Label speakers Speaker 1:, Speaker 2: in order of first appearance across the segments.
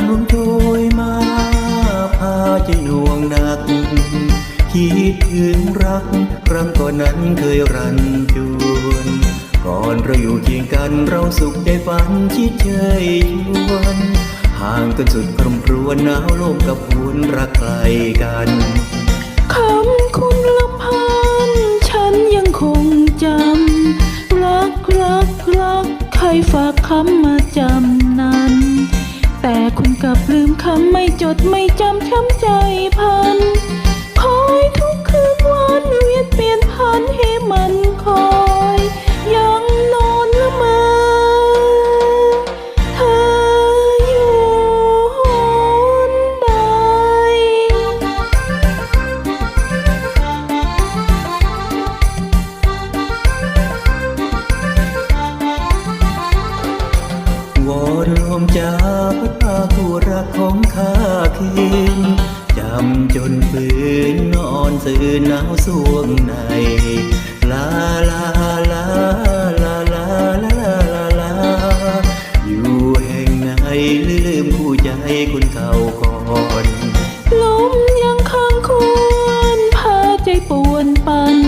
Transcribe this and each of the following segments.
Speaker 1: ยามลมโชยมาพาใจหน่วงหนัก คิดถึงรัก ครั้งก่อนนั้นเคยรันจวนก่อนเราอยู่เคียงกันเราสุขใจฝันชิดเชยชวนห่างกันสุดครมครวญหนาวลมกับคุณรักไกลกัน
Speaker 2: คำคุ คุณกลับลืมคำไม่จดไม่จำช้ำใจพัน คอยทุกคืนวันเวียนเปลี่ยนพันให้มันคอย ยังนอนละเมอเธออยู่หนใด
Speaker 1: วอนลมจ้าพัดพาผู้รัก ของข้าคืนจำจนฝืนนอนสื่อหนาวสวงใน ลาลาลาลาลาลาลาลาอยู่แห่งไหนลืมผู้ใจคุณเก่าก่อน
Speaker 2: ลมยังค้างควรพาใจปวนปัน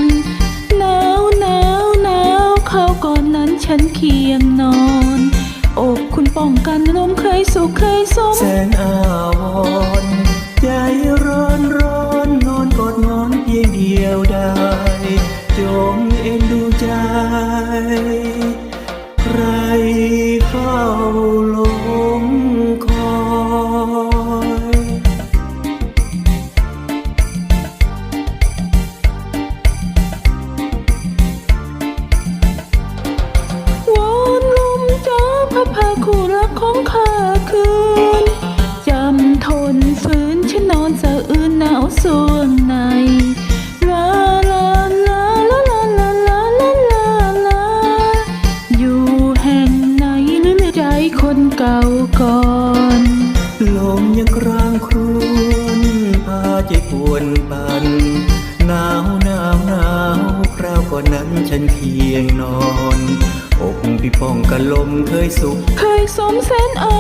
Speaker 2: ขันลมเคยสุขเคยสม
Speaker 1: แสนอาวรณ์ใจร้อนร้อนนอนกอดนอนเพียงเดียวได้ จงเอ็นดูใจ ใครเฝ้า ยั
Speaker 2: งก
Speaker 1: รางครวนพาใจปวนปัน หนาวหนาวหนาวคราวก่อนนั้นฉันเพียงนอน อกพี่ป้องกะลมเคยสุข
Speaker 2: เคยสมแสนอา